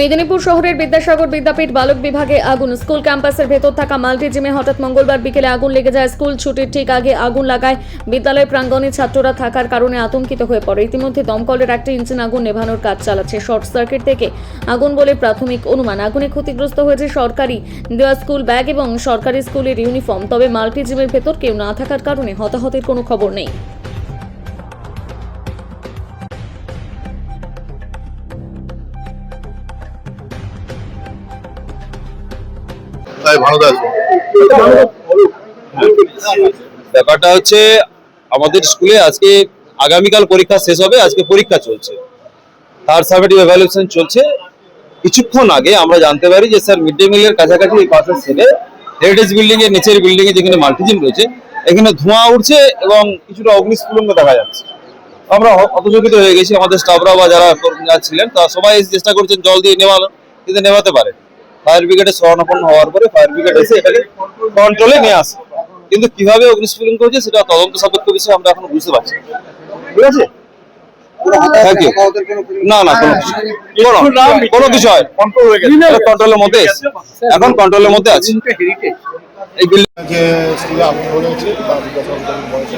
মেদিনীপুর শহরের বিদ্যাসাগর বিদ্যাপীঠ বালক বিভাগে আগুন। স্কুল ক্যাম্পাসের ভেতর থাকা মাল্টি জিমে হঠাৎ মঙ্গলবার বিকেলে আগুন লেগে যায়। স্কুল ছুটির ঠিক আগে আগুন লাগায় বিদ্যালয় প্রাঙ্গণে ছাত্ররা থাকার কারণে আতঙ্কিত হয়ে পড়ে। ইতিমধ্যে দমকলের একটা ইঞ্জিন আগুন নেভানোর কাজ চালাচ্ছে। শর্ট সার্কিট থেকে আগুন বলে প্রাথমিক অনুমান। আগুনে ক্ষতিগ্রস্ত হয়েছে সরকারি দেওয়া স্কুল ব্যাগ এবং সরকারি স্কুলের ইউনিফর্ম। তবে মাল্টি জিমের ভেতর কেউ না থাকার কারণে হতাহতের কোনো খবর নেই। ব্যাপারটা হচ্ছে আমাদের স্কুলে আজকে আগামীকাল পরীক্ষা শেষ হবে, আজকে পরীক্ষা চলছে। থার্ড সাবজেক্টিভ এভালুয়েশন চলছে। কিছুক্ষণ আগে আমরা জানতে পারি যে স্যার মিড ডে মিলের কাছাকাছি এই পাশের ছেলে হেরিটেজ বিল্ডিং এর নিচের বিল্ডিং এ যেখানে মাল্টিজিম রয়েছে, এখানে ধোঁয়া উঠছে এবং কিছুটা অগ্নিস্ফুলঙ্গ দেখা যাচ্ছে। আমরা হতচকিত হয়ে গেছি। আমাদের স্টাফরা বা যারা ছিলেন, তারা সবাই চেষ্টা করছেন জল দিয়ে নেওয়ানো, কিন্তু নেভাতে পারে ফায়ার ব্রিগেডে শরণাপন্ন হওয়ার পরে ফায়ার ব্রিগেড এসে এটাকে কন্ট্রোলে নিয়ে আসে। কিন্তু কীভাবে অগ্নিস্ফুলন করেছে সেটা তদন্ত সাপেক্ষ বিষয় আমরা এখনও বুঝতে পারছি ঠিক আছে? না না কোনো কোনো- কোনো কিছু হয় কন্ট্রোলের মধ্যে এসছে। এখন কন্ট্রোলের মধ্যে আছে। এই বিল্ডিং যে স্কুলে আগুন ধরেছে তার বিদ্যাসাগর বিদ্যাপীঠ বলেছে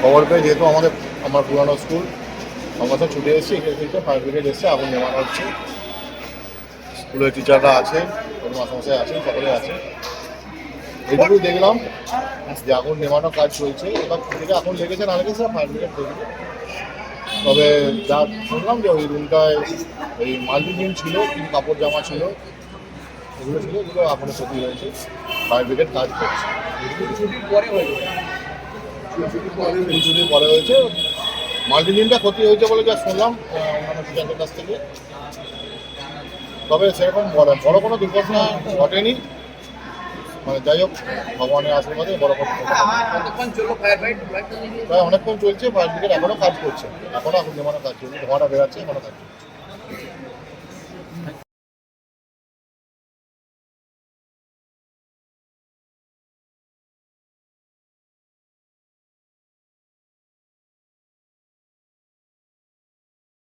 খবর পেয়ে যেহেতু আমাদের আমার পুরানো স্কুল আমার ছুটে এসেছি এখানে ফায়ার ব্রিগেড এসছে আগুন নেওয়ানো হচ্ছে স্কুলের টিচাররা আছে মাসামশাই আছে, সকলে আছে। এইটুকুই দেখলাম, যে আগুন নেওয়ানো কাজ চলছে। এবার থেকে আগুন লেগেছে, না লেগেছে ফায়ার ব্রিগেড দেখবে। তবে যা শুনলাম যে ওই রুমটায় ওই মাল্টিজিম ছিল কিছু কাপড় জামা ছিল, এগুলো ছিল, এগুলো আগুনে ক্ষতি হয়েছে। ফায়ার ব্রিগেড কাজ করছে। পরে হয়েছে। মাল্টিজিমটা ক্ষতি হয়েছে বলে যা শুনলাম অন্যান্য টিচারদের কাছ থেকে। তবে সেরকম বড় বড় কোনো দুর্ঘটনা ঘটেনি। মানে যাই হোক, ভগবানের আশীর্বাদে বড় প্রায় অনেকক্ষণ চলছে ফায়ার ব্রিগেড এখনও কাজ করছে। এখনও এখন যেমন কাজ চলছে, ধোঁয়াটা বেরাচ্ছে এখনও কাজ চলছে।